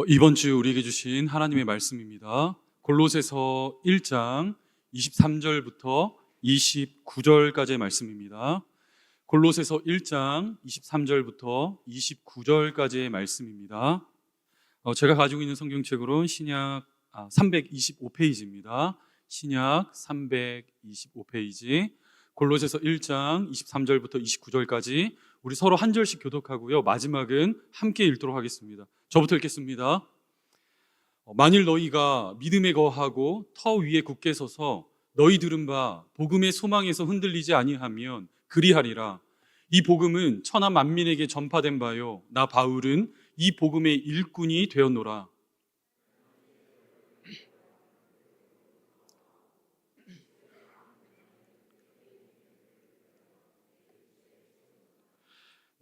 어, 이번 주 우리에게 주신 하나님의 말씀입니다. 골로새서 1장 23절부터 29절까지의 말씀입니다. 골로새서 1장 23절부터 29절까지의 말씀입니다. 어, 제가 가지고 있는 성경책으로는 신약 325페이지입니다. 신약 325페이지 골로새서 1장 23절부터 29절까지 우리 서로 한 절씩 교독하고요. 마지막은 함께 읽도록 하겠습니다. 저부터 읽겠습니다. 어, 만일 너희가 믿음에 거하고 터 위에 굳게 서서 너희 들은 바 복음의 소망에서 흔들리지 아니하면 그리하리라. 이 복음은 천하 만민에게 전파된 바요. 나 바울은 이 복음의 일꾼이 되었노라.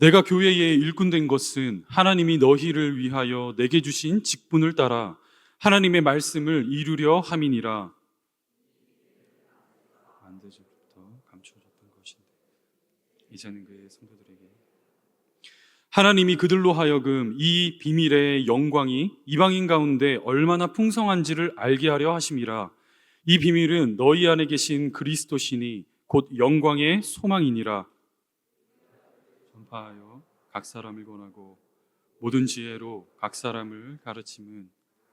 내가 교회의 일꾼 된 것은 하나님이 너희를 위하여 내게 주신 직분을 따라 하나님의 말씀을 이루려 함이니라. 안대적부터 감춰졌던 것인데 이제는 그의 성도들에게 하나님이 그들로 하여금 이 비밀의 영광이 이방인 가운데 얼마나 풍성한지를 알게 하려 하심이라. 이 비밀은 너희 안에 계신 그리스도시니 곧 영광의 소망이니라. 전파하여 각 사람을 권하고 모든 지혜로 각 사람을 가르침은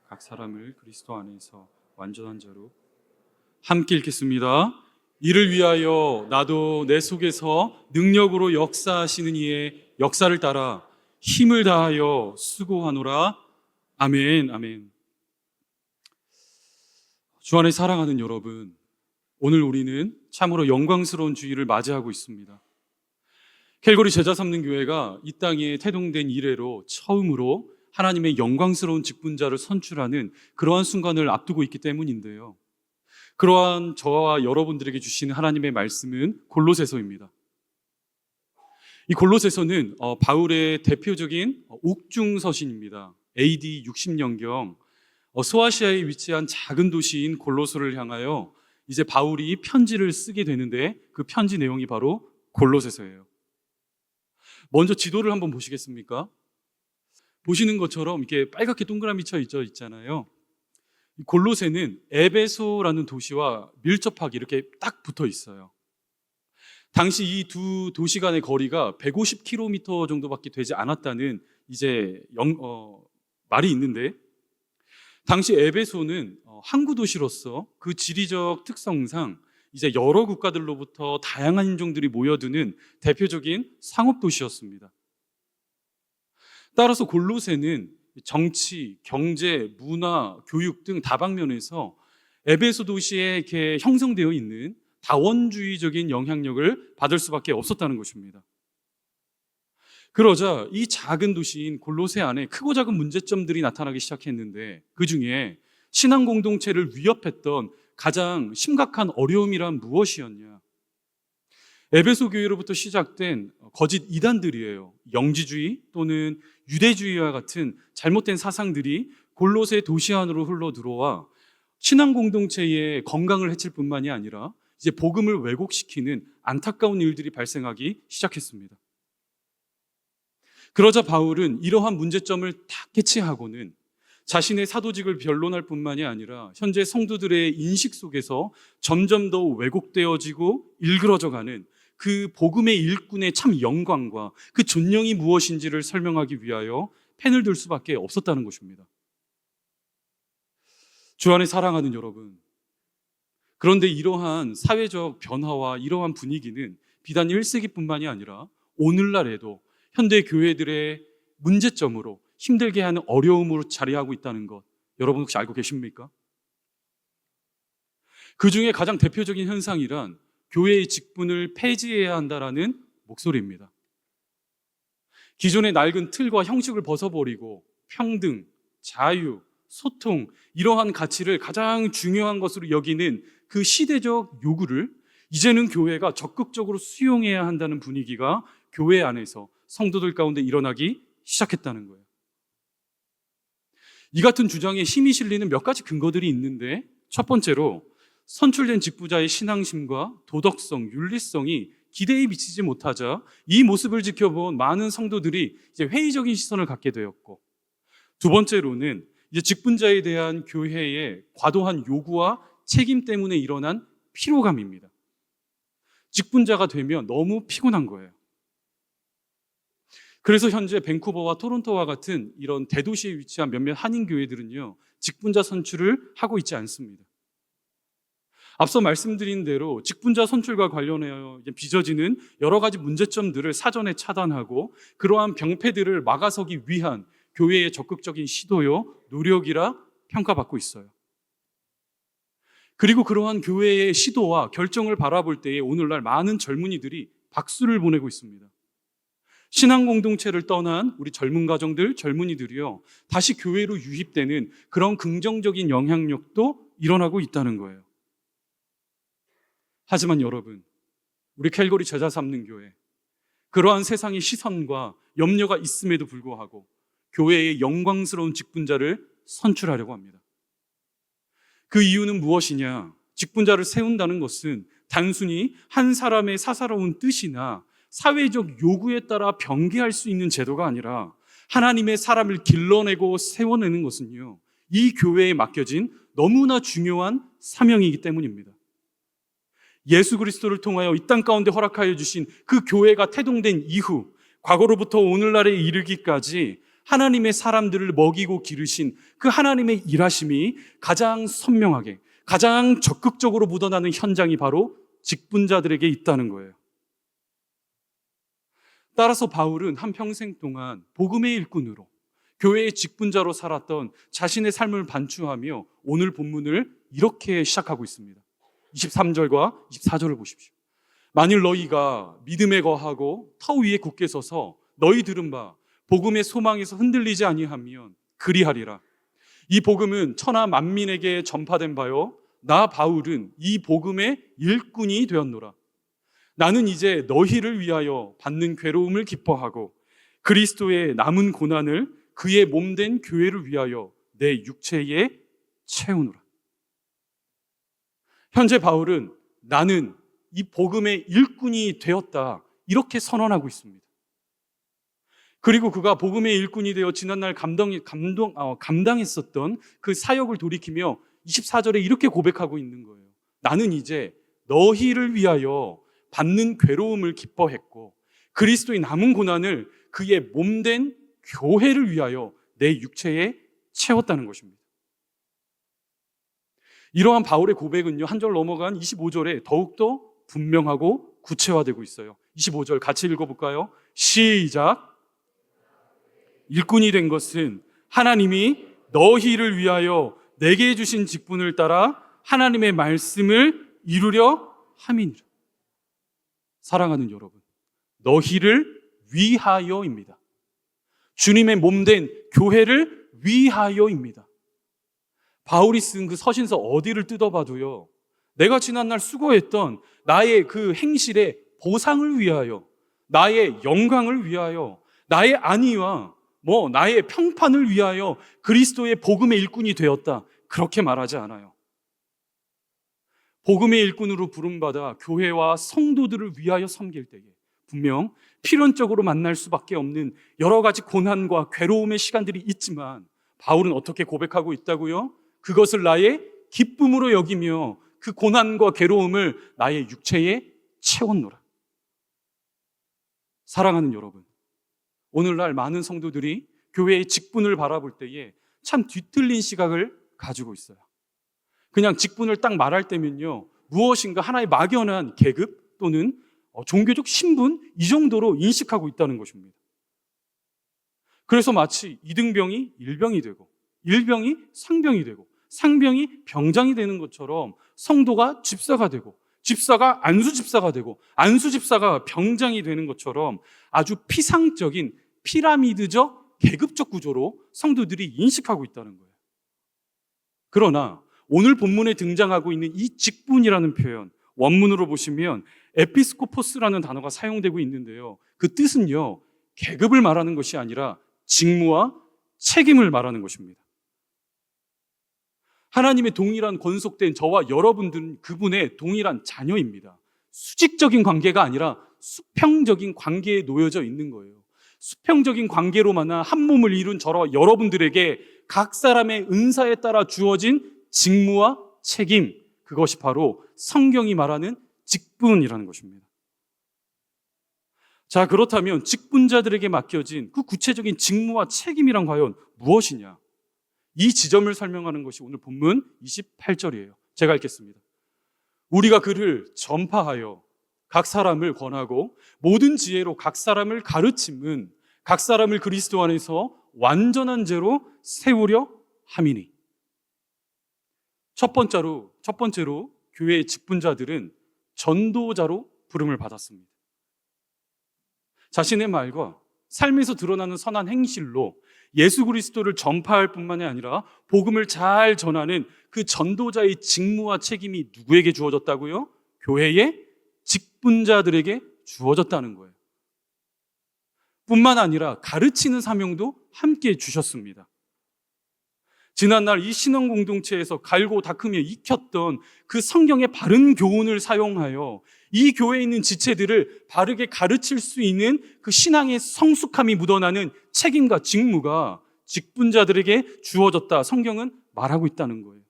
각 사람을 그리스도 안에서 완전한 자로 함께 읽겠습니다. 이를 위하여 나도 내 속에서 능력으로 역사하시는 이의 역사를 따라 힘을 다하여 수고하노라. 아멘, 아멘. 주 안에 사랑하는 여러분, 오늘 우리는 참으로 영광스러운 주일을 맞이하고 있습니다. 캘거리 제자 삼는 교회가 이 땅에 태동된 이래로 처음으로 하나님의 영광스러운 직분자를 선출하는 그러한 순간을 앞두고 있기 때문인데요. 그러한 저와 여러분들에게 주시는 하나님의 말씀은 골로새서입니다. 이 골로새서는 어, 바울의 대표적인 옥중 서신입니다. AD 60년경 어, 소아시아에 위치한 작은 도시인 골로소를 향하여 이제 바울이 편지를 쓰게 되는데 그 편지 내용이 바로 골로새서예요. 먼저 지도를 한번 보시겠습니까? 보시는 것처럼 이렇게 빨갛게 동그라미 쳐 있죠 있잖아요. 골로새는 에베소라는 도시와 밀접하게 이렇게 딱 붙어 있어요. 당시 이 두 도시 간의 거리가 150km 정도밖에 되지 않았다는 이제 영, 어, 말이 있는데 당시 에베소는 어, 항구 도시로서 그 지리적 특성상 이제 여러 국가들로부터 다양한 인종들이 모여드는 대표적인 상업 도시였습니다. 따라서 골로새는 정치, 경제, 문화, 교육 등 다방면에서 에베소 도시에 이렇게 형성되어 있는 다원주의적인 영향력을 받을 수밖에 없었다는 것입니다. 그러자 이 작은 도시인 골로새 안에 크고 작은 문제점들이 나타나기 시작했는데 그 중에 신앙 공동체를 위협했던 가장 심각한 어려움이란 무엇이었냐? 에베소 교회로부터 시작된 거짓 이단들이에요. 영지주의 또는 유대주의와 같은 잘못된 사상들이 골로새 도시 안으로 흘러 들어와 신앙 공동체의 건강을 해칠 뿐만이 아니라 이제 복음을 왜곡시키는 안타까운 일들이 발생하기 시작했습니다. 그러자 바울은 이러한 문제점을 다 캐치하고는 자신의 사도직을 변론할 뿐만이 아니라 현재 성도들의 인식 속에서 점점 더 왜곡되어지고 일그러져 가는 그 복음의 일꾼의 참 영광과 그 존영이 무엇인지를 설명하기 위하여 펜을 들 수밖에 없었다는 것입니다. 주 안에 사랑하는 여러분. 그런데 이러한 사회적 변화와 이러한 분위기는 비단 1세기뿐만이 아니라 오늘날에도 현대 교회들의 문제점으로 힘들게 하는 어려움으로 자리하고 있다는 것 여러분 혹시 알고 계십니까? 그 중에 가장 대표적인 현상이란 교회의 직분을 폐지해야 한다라는 목소리입니다. 기존의 낡은 틀과 형식을 벗어버리고 평등, 자유, 소통, 이러한 가치를 가장 중요한 것으로 여기는 그 시대적 요구를 이제는 교회가 적극적으로 수용해야 한다는 분위기가 교회 안에서 성도들 가운데 일어나기 시작했다는 거예요. 이 같은 주장에 힘이 실리는 몇 가지 근거들이 있는데 첫 번째로 선출된 직부자의 신앙심과 도덕성, 윤리성이 기대에 미치지 못하자 이 모습을 지켜본 많은 성도들이 이제 회의적인 시선을 갖게 되었고 두 번째로는 이제 직분자에 대한 교회의 과도한 요구와 책임 때문에 일어난 피로감입니다. 직분자가 되면 너무 피곤한 거예요. 그래서 현재 밴쿠버와 토론토와 같은 이런 대도시에 위치한 몇몇 한인 교회들은요, 직분자 선출을 하고 있지 않습니다. 앞서 말씀드린 대로 직분자 선출과 관련하여 빚어지는 여러 가지 문제점들을 사전에 차단하고 그러한 병폐들을 막아서기 위한 교회의 적극적인 시도요, 노력이라 평가받고 있어요. 그리고 그러한 교회의 시도와 결정을 바라볼 때에 오늘날 많은 젊은이들이 박수를 보내고 있습니다. 신앙 공동체를 떠난 우리 젊은 가정들, 젊은이들이요. 다시 교회로 유입되는 그런 긍정적인 영향력도 일어나고 있다는 거예요. 하지만 여러분, 우리 캘거리 제자 삼는 교회, 그러한 세상의 시선과 염려가 있음에도 불구하고 교회의 영광스러운 직분자를 선출하려고 합니다. 그 이유는 무엇이냐? 직분자를 세운다는 것은 단순히 한 사람의 사사로운 뜻이나 사회적 요구에 따라 변개할 수 있는 제도가 아니라 하나님의 사람을 길러내고 세워내는 것은요, 이 교회에 맡겨진 너무나 중요한 사명이기 때문입니다. 예수 그리스도를 통하여 이 땅 가운데 허락하여 주신 그 교회가 태동된 이후 과거로부터 오늘날에 이르기까지 하나님의 사람들을 먹이고 기르신 그 하나님의 일하심이 가장 선명하게 가장 적극적으로 묻어나는 현장이 바로 직분자들에게 있다는 거예요. 따라서 바울은 한 평생 동안 복음의 일꾼으로 교회의 직분자로 살았던 자신의 삶을 반추하며 오늘 본문을 이렇게 시작하고 있습니다. 23절과 24절을 보십시오. 만일 너희가 믿음에 거하고 터 위에 굳게 서서 너희 들은 바 복음의 소망에서 흔들리지 아니하면 그리하리라. 이 복음은 천하 만민에게 전파된 바요. 나 바울은 이 복음의 일꾼이 되었노라. 나는 이제 너희를 위하여 받는 괴로움을 기뻐하고 그리스도의 남은 고난을 그의 몸된 교회를 위하여 내 육체에 채우노라. 현재 바울은 나는 이 복음의 일꾼이 되었다. 이렇게 선언하고 있습니다. 그리고 그가 복음의 일꾼이 되어 지난날 감당, 감동, 어, 감당했었던 그 사역을 돌이키며 24절에 이렇게 고백하고 있는 거예요. 나는 이제 너희를 위하여 받는 괴로움을 기뻐했고 그리스도의 남은 고난을 그의 몸된 교회를 위하여 내 육체에 채웠다는 것입니다. 이러한 바울의 고백은요, 한 절 넘어간 25절에 더욱더 분명하고 구체화되고 있어요. 25절 같이 읽어볼까요? 시작. 일꾼이 된 것은 하나님이 너희를 위하여 내게 주신 직분을 따라 하나님의 말씀을 이루려 함이니라. 사랑하는 여러분, 너희를 위하여입니다. 주님의 몸된 교회를 위하여입니다. 바울이 쓴 그 서신서 어디를 뜯어봐도요, 내가 지난날 수고했던 나의 그 행실의 보상을 위하여, 나의 영광을 위하여, 나의 안위와 뭐 나의 평판을 위하여 그리스도의 복음의 일꾼이 되었다. 그렇게 말하지 않아요. 복음의 일꾼으로 부름받아 교회와 성도들을 위하여 섬길 때에 분명 필연적으로 만날 수밖에 없는 여러 가지 고난과 괴로움의 시간들이 있지만 바울은 어떻게 고백하고 있다고요? 그것을 나의 기쁨으로 여기며 그 고난과 괴로움을 나의 육체에 채웠노라. 사랑하는 여러분, 오늘날 많은 성도들이 교회의 직분을 바라볼 때에 참 뒤틀린 시각을 가지고 있어요. 그냥 직분을 딱 말할 때면요. 무엇인가 하나의 막연한 계급 또는 어, 종교적 신분 이 정도로 인식하고 있다는 것입니다. 그래서 마치 이등병이 일병이 되고 일병이 상병이 되고 상병이 병장이 되는 것처럼 성도가 집사가 되고 집사가 안수 집사가 되고 안수 집사가 병장이 되는 것처럼 아주 피상적인 피라미드적 계급적 구조로 성도들이 인식하고 있다는 거예요. 그러나 오늘 본문에 등장하고 있는 이 직분이라는 표현, 원문으로 보시면 에피스코포스라는 단어가 사용되고 있는데요. 그 뜻은요, 계급을 말하는 것이 아니라 직무와 책임을 말하는 것입니다. 하나님의 동일한 권속된 저와 여러분들은 그분의 동일한 자녀입니다. 수직적인 관계가 아니라 수평적인 관계에 놓여져 있는 거예요. 수평적인 관계로 만나 한 몸을 이룬 저와 여러분들에게 각 사람의 은사에 따라 주어진 직무와 책임, 그것이 바로 성경이 말하는 직분이라는 것입니다. 자, 그렇다면 직분자들에게 맡겨진 그 구체적인 직무와 책임이란 과연 무엇이냐? 이 지점을 설명하는 것이 오늘 본문 28절이에요. 제가 읽겠습니다. 우리가 그를 전파하여 각 사람을 권하고 모든 지혜로 각 사람을 가르침은 각 사람을 그리스도 안에서 완전한 죄로 세우려 함이니. 첫 번째로, 첫 번째로 교회의 직분자들은 전도자로 부름을 받았습니다. 자신의 말과 삶에서 드러나는 선한 행실로 예수 그리스도를 전파할 뿐만이 아니라 복음을 잘 전하는 그 전도자의 직무와 책임이 누구에게 주어졌다고요? 교회의 직분자들에게 주어졌다는 거예요. 뿐만 아니라 가르치는 사명도 함께 주셨습니다. 지난날 이 신앙 공동체에서 갈고 닦으며 익혔던 그 성경의 바른 교훈을 사용하여 이 교회에 있는 지체들을 바르게 가르칠 수 있는 그 신앙의 성숙함이 묻어나는 책임과 직무가 직분자들에게 주어졌다. 성경은 말하고 있다는 거예요.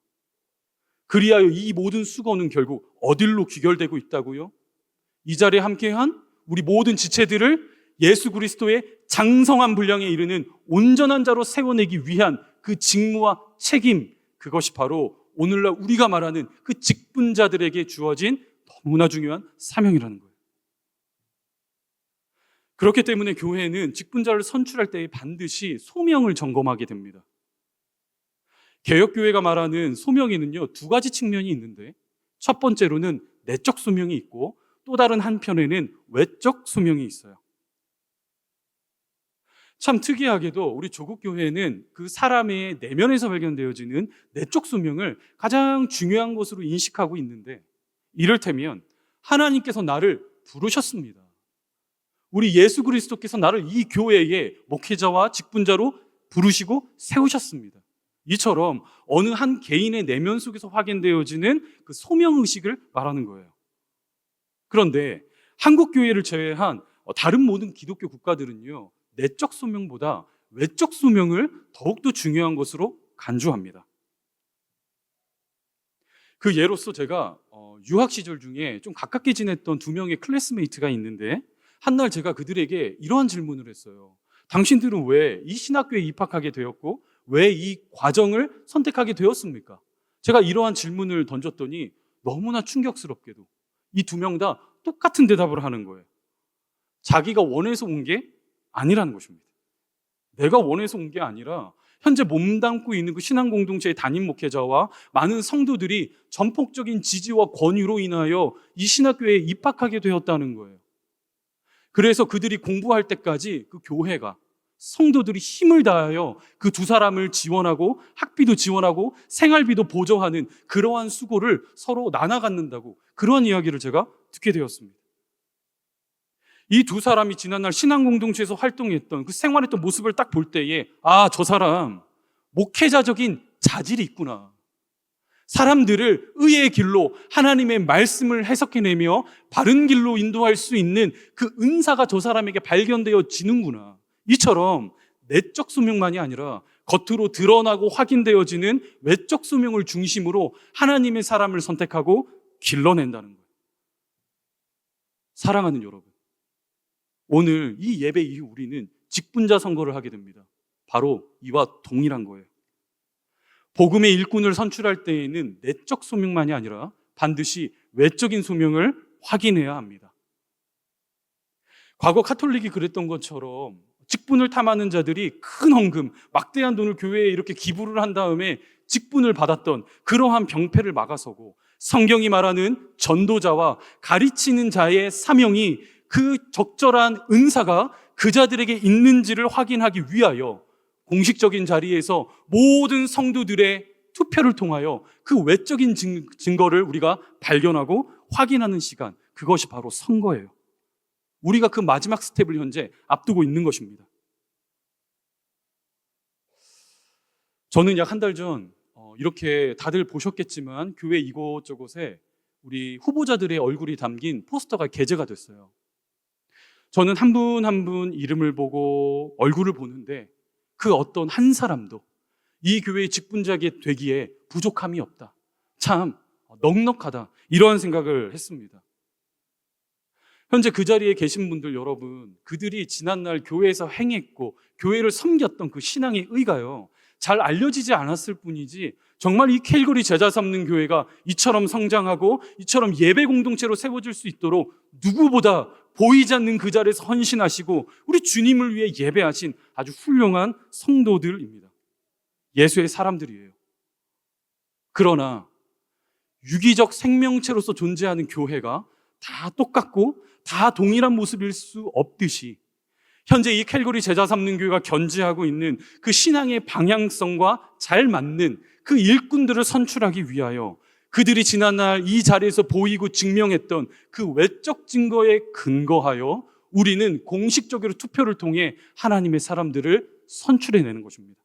그리하여 이 모든 수고는 결국 어딜로 귀결되고 있다고요? 이 자리에 함께한 우리 모든 지체들을 예수 그리스도의 장성한 분량에 이르는 온전한 자로 세워내기 위한 그 직무와 책임, 그것이 바로 오늘날 우리가 말하는 그 직분자들에게 주어진 너무나 중요한 사명이라는 거예요. 그렇기 때문에 교회는 직분자를 선출할 때 반드시 소명을 점검하게 됩니다. 개혁교회가 말하는 소명에는요, 두 가지 측면이 있는데, 첫 번째로는 내적 소명이 있고, 또 다른 한편에는 외적 소명이 있어요. 참 특이하게도 우리 조국 교회는 그 사람의 내면에서 발견되어지는 내적 소명을 가장 중요한 것으로 인식하고 있는데, 이를테면 하나님께서 나를 부르셨습니다. 우리 예수 그리스도께서 나를 이 교회의 목회자와 직분자로 부르시고 세우셨습니다. 이처럼 어느 한 개인의 내면 속에서 확인되어지는 그 소명 의식을 말하는 거예요. 그런데 한국 교회를 제외한 다른 모든 기독교 국가들은요. 내적 소명보다 외적 소명을 더욱더 중요한 것으로 간주합니다. 그 예로서 제가 어, 유학 시절 중에 좀 가깝게 지냈던 두 명의 클래스메이트가 있는데 한날 제가 그들에게 이러한 질문을 했어요. 당신들은 왜 이 신학교에 입학하게 되었고 왜 이 과정을 선택하게 되었습니까? 제가 이러한 질문을 던졌더니 너무나 충격스럽게도 이 두 명 다 똑같은 대답을 하는 거예요. 자기가 원해서 온 게 아니라는 것입니다. 내가 원해서 온 게 아니라 현재 몸담고 있는 그 신앙 공동체의 담임 목회자와 많은 성도들이 전폭적인 지지와 권유로 인하여 이 신학교에 입학하게 되었다는 거예요. 그래서 그들이 공부할 때까지 그 교회가 성도들이 힘을 다하여 그 두 사람을 지원하고 학비도 지원하고 생활비도 보조하는 그러한 수고를 서로 나눠 갖는다고 그러한 이야기를 제가 듣게 되었습니다. 이 두 사람이 지난날 신앙 공동체에서 활동했던 그 생활했던 모습을 딱 볼 때에 아, 저 사람 목회자적인 자질이 있구나. 사람들을 의의 길로 하나님의 말씀을 해석해내며 바른 길로 인도할 수 있는 그 은사가 저 사람에게 발견되어지는구나. 이처럼 내적 소명만이 아니라 겉으로 드러나고 확인되어지는 외적 소명을 중심으로 하나님의 사람을 선택하고 길러낸다는 거예요. 사랑하는 여러분. 오늘 이 예배 이후 우리는 직분자 선거를 하게 됩니다. 바로 이와 동일한 거예요. 복음의 일꾼을 선출할 때에는 내적 소명만이 아니라 반드시 외적인 소명을 확인해야 합니다. 과거 카톨릭이 그랬던 것처럼 직분을 탐하는 자들이 큰 헌금, 막대한 돈을 교회에 이렇게 기부를 한 다음에 직분을 받았던 그러한 병폐를 막아서고 성경이 말하는 전도자와 가르치는 자의 사명이 그 적절한 은사가 그 자들에게 있는지를 확인하기 위하여 공식적인 자리에서 모든 성도들의 투표를 통하여 그 외적인 증거를 우리가 발견하고 확인하는 시간, 그것이 바로 선거예요. 우리가 그 마지막 스텝을 현재 앞두고 있는 것입니다. 저는 약 한 달전 어, 이렇게 다들 보셨겠지만 교회 이곳저곳에 우리 후보자들의 얼굴이 담긴 포스터가 게재가 됐어요. 저는 한 분 한 분 이름을 보고 얼굴을 보는데 그 어떤 한 사람도 이 교회의 직분자게 되기에 부족함이 없다. 참 넉넉하다. 이러한 생각을 했습니다. 현재 그 자리에 계신 분들 여러분, 그들이 지난날 교회에서 행했고 교회를 섬겼던 그 신앙의 의가요. 잘 알려지지 않았을 뿐이지 정말 이 캘거리 제자 삼는 교회가 이처럼 성장하고 이처럼 예배 공동체로 세워질 수 있도록 누구보다 보이지 않는 그 자리에서 헌신하시고 우리 주님을 위해 예배하신 아주 훌륭한 성도들입니다. 예수의 사람들이에요. 그러나 유기적 생명체로서 존재하는 교회가 다 똑같고 다 동일한 모습일 수 없듯이 현재 이 캘거리 제자 삼는 교회가 견지하고 있는 그 신앙의 방향성과 잘 맞는 그 일꾼들을 선출하기 위하여 그들이 지난날 이 자리에서 보이고 증명했던 그 외적 증거에 근거하여 우리는 공식적으로 투표를 통해 하나님의 사람들을 선출해내는 것입니다.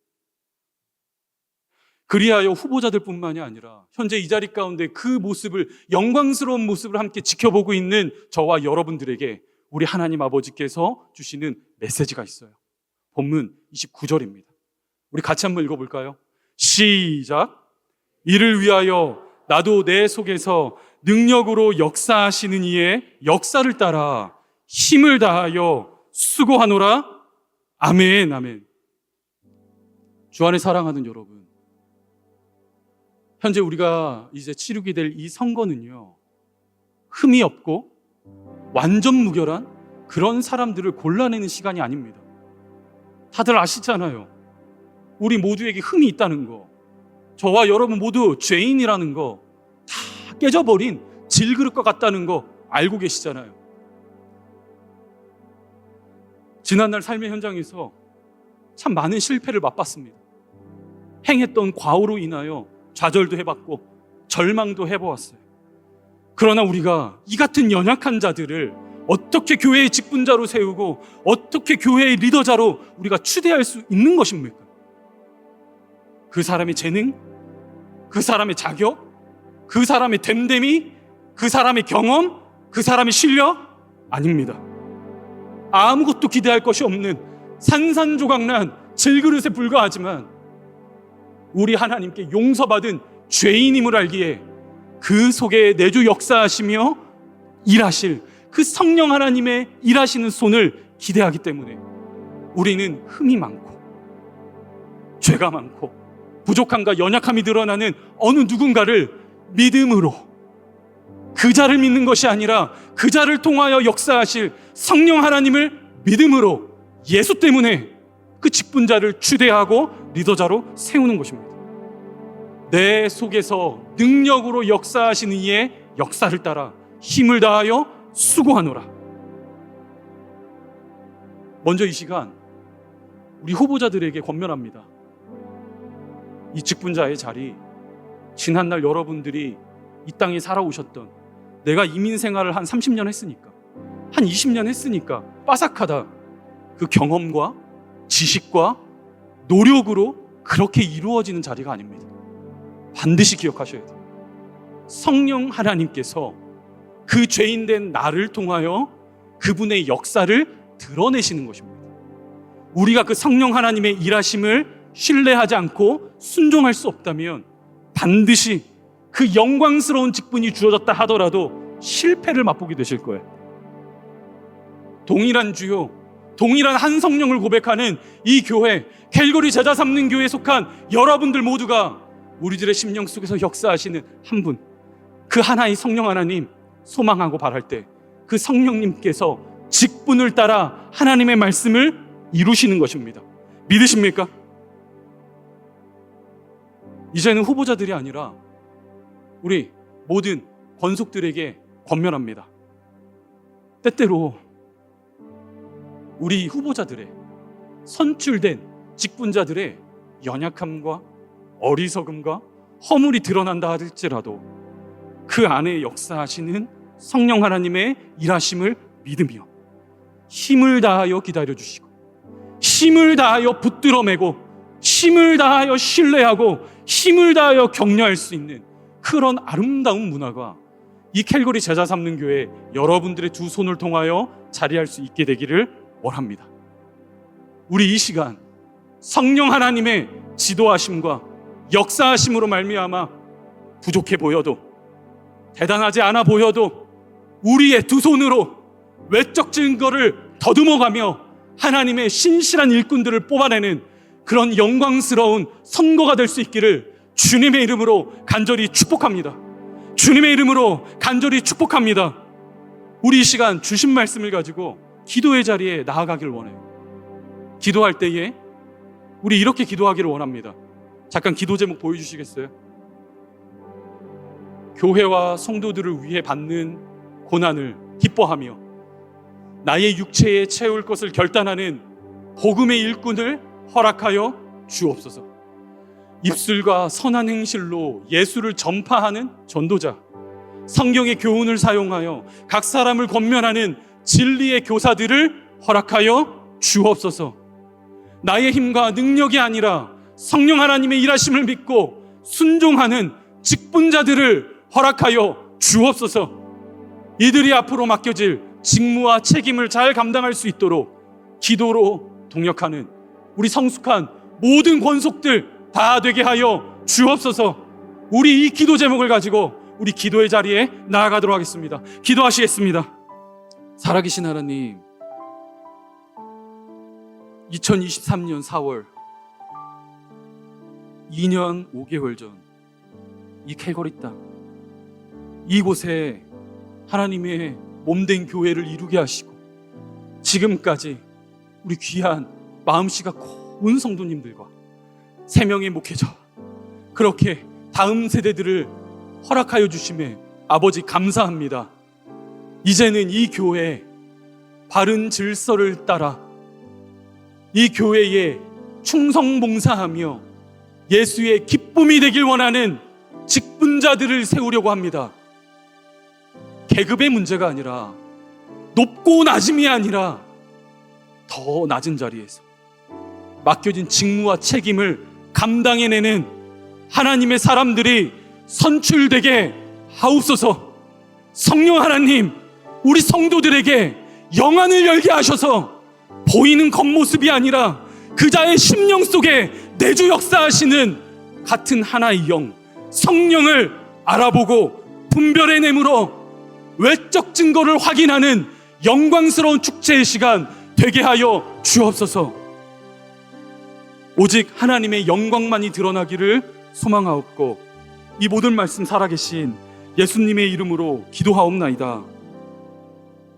그리하여 후보자들뿐만이 아니라 현재 이 자리 가운데 그 모습을 영광스러운 모습을 함께 지켜보고 있는 저와 여러분들에게 우리 하나님 아버지께서 주시는 메시지가 있어요. 본문 29절입니다. 우리 같이 한번 읽어볼까요? 시작. 이를 위하여 나도 내 속에서 능력으로 역사하시는 이의 역사를 따라 힘을 다하여 수고하노라. 아멘, 아멘. 주 안에 사랑하는 여러분. 현재 우리가 이제 치르게 될 이 선거는요, 흠이 없고 완전 무결한 그런 사람들을 골라내는 시간이 아닙니다. 다들 아시잖아요. 우리 모두에게 흠이 있다는 거. 저와 여러분 모두 죄인이라는 거. 다 깨져버린 질그릇과 같다는 거 알고 계시잖아요. 지난날 삶의 현장에서 참 많은 실패를 맛봤습니다. 행했던 과오로 인하여 좌절도 해봤고 절망도 해보았어요. 그러나 우리가 이 같은 연약한 자들을 어떻게 교회의 직분자로 세우고 어떻게 교회의 리더자로 우리가 추대할 수 있는 것입니까? 그 사람의 재능, 그 사람의 자격, 그 사람의 됨됨이, 그 사람의 경험, 그 사람의 실력? 아닙니다. 아무것도 기대할 것이 없는 산산조각난 질그릇에 불과하지만 우리 하나님께 용서받은 죄인임을 알기에 그 속에 내주 역사하시며 일하실 그 성령 하나님의 일하시는 손을 기대하기 때문에 우리는 흠이 많고 죄가 많고 부족함과 연약함이 드러나는 어느 누군가를 믿음으로 그 자를 믿는 것이 아니라 그 자를 통하여 역사하실 성령 하나님을 믿음으로 예수 때문에 그 직분자를 추대하고 리더자로 세우는 것입니다. 내 속에서 능력으로 역사하시는 이의 역사를 따라 힘을 다하여 수고하노라. 먼저 이 시간 우리 후보자들에게 권면합니다. 이 직분자의 자리, 지난날 여러분들이 이 땅에 살아오셨던 내가 이민 생활을 한 30년 했으니까, 한 20년 했으니까 빠삭하다. 그 경험과 지식과 노력으로 그렇게 이루어지는 자리가 아닙니다. 반드시 기억하셔야 돼요. 성령 하나님께서 그 죄인된 나를 통하여 그분의 역사를 드러내시는 것입니다. 우리가 그 성령 하나님의 일하심을 신뢰하지 않고 순종할 수 없다면 반드시 그 영광스러운 직분이 주어졌다 하더라도 실패를 맛보게 되실 거예요. 동일한 주요, 동일한 한 성령을 고백하는 이 교회, 캘거리 제자 삼는 교회에 속한 여러분들 모두가 우리들의 심령 속에서 역사하시는 한 분, 그 하나의 성령 하나님 소망하고 바랄 때 그 성령님께서 직분을 따라 하나님의 말씀을 이루시는 것입니다. 믿으십니까? 이제는 후보자들이 아니라 우리 모든 권속들에게 권면합니다. 때때로 우리 후보자들의 선출된 직분자들의 연약함과 어리석음과 허물이 드러난다 할지라도 그 안에 역사하시는 성령 하나님의 일하심을 믿으며 힘을 다하여 기다려 주시고 힘을 다하여 붙들어 매고 힘을 다하여 신뢰하고 힘을 다하여 격려할 수 있는 그런 아름다운 문화가 이 캘거리 제자 삼는 교회 여러분들의 두 손을 통하여 자리할 수 있게 되기를 원합니다. 우리 이 시간 성령 하나님의 지도하심과 역사하심으로 말미암아 부족해 보여도 대단하지 않아 보여도 우리의 두 손으로 외적 증거를 더듬어가며 하나님의 신실한 일꾼들을 뽑아내는 그런 영광스러운 선거가 될 수 있기를 주님의 이름으로 간절히 축복합니다. 주님의 이름으로 간절히 축복합니다. 우리 이 시간 주신 말씀을 가지고 기도의 자리에 나아가길 원해요. 기도할 때에 우리 이렇게 기도하기를 원합니다. 잠깐 기도 제목 보여주시겠어요? 교회와 성도들을 위해 받는 고난을 기뻐하며 나의 육체에 채울 것을 결단하는 복음의 일꾼을 허락하여 주옵소서. 입술과 선한 행실로 예수를 전파하는 전도자, 성경의 교훈을 사용하여 각 사람을 권면하는 진리의 교사들을 허락하여 주옵소서. 나의 힘과 능력이 아니라 성령 하나님의 일하심을 믿고 순종하는 직분자들을 허락하여 주옵소서. 이들이 앞으로 맡겨질 직무와 책임을 잘 감당할 수 있도록 기도로 동역하는 우리 성숙한 모든 권속들 다 되게 하여 주옵소서. 우리 이 기도 제목을 가지고 우리 기도의 자리에 나아가도록 하겠습니다. 기도하시겠습니다. 살아계신 하나님, 2023년 4월 2년 5개월 전 이 캘거리 땅 이곳에 하나님의 몸된 교회를 이루게 하시고 지금까지 우리 귀한 마음씨가 고운 성도님들과 세 명의 목회자 그렇게 다음 세대들을 허락하여 주심에 아버지 감사합니다. 이제는 이 교회 바른 질서를 따라 이 교회에 충성 봉사하며 예수의 기쁨이 되길 원하는 직분자들을 세우려고 합니다. 계급의 문제가 아니라 높고 낮음이 아니라 더 낮은 자리에서 맡겨진 직무와 책임을 감당해내는 하나님의 사람들이 선출되게 하옵소서 성령 하나님 우리 성도들에게 영안을 열게 하셔서 보이는 겉모습이 아니라 그자의 심령 속에 내주 역사하시는 같은 하나의 영 성령을 알아보고 분별해내므로 외적 증거를 확인하는 영광스러운 축제의 시간 되게 하여 주옵소서. 오직 하나님의 영광만이 드러나기를 소망하옵고 이 모든 말씀 살아계신 예수님의 이름으로 기도하옵나이다.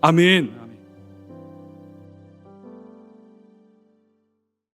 아멘.